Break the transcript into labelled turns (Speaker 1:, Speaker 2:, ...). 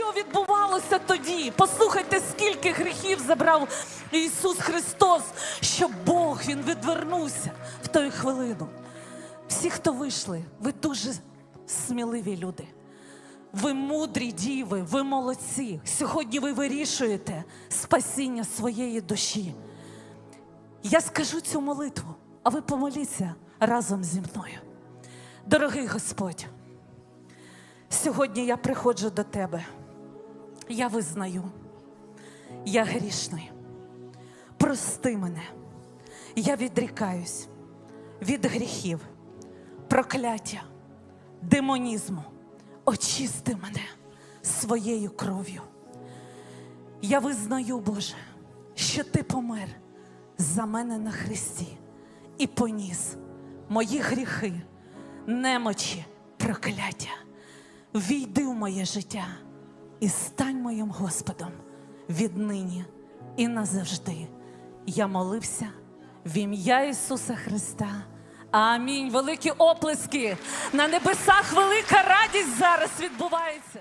Speaker 1: що відбувалося тоді? Послухайте, скільки гріхів забрав Ісус Христос, що Бог Він відвернувся в ту хвилину. Всі, хто вийшли, ви дуже сміливі люди. Ви мудрі діви, ви молодці. Сьогодні ви вирішуєте спасіння своєї душі. Я скажу цю молитву, а ви помоліться разом зі мною. Дорогий Господь, сьогодні я приходжу до Тебе. Я визнаю, я грішний. Прости мене. Я відрікаюсь від гріхів, прокляття, демонізму. Очисти мене своєю кров'ю. Я визнаю, Боже, що Ти помер за мене на хресті і поніс мої гріхи, немочі, прокляття. Війди в моє життя і стань моїм Господом віднині і назавжди. Я молився в ім'я Ісуса Христа. Амінь. Великі оплески. На небесах велика радість зараз відбувається.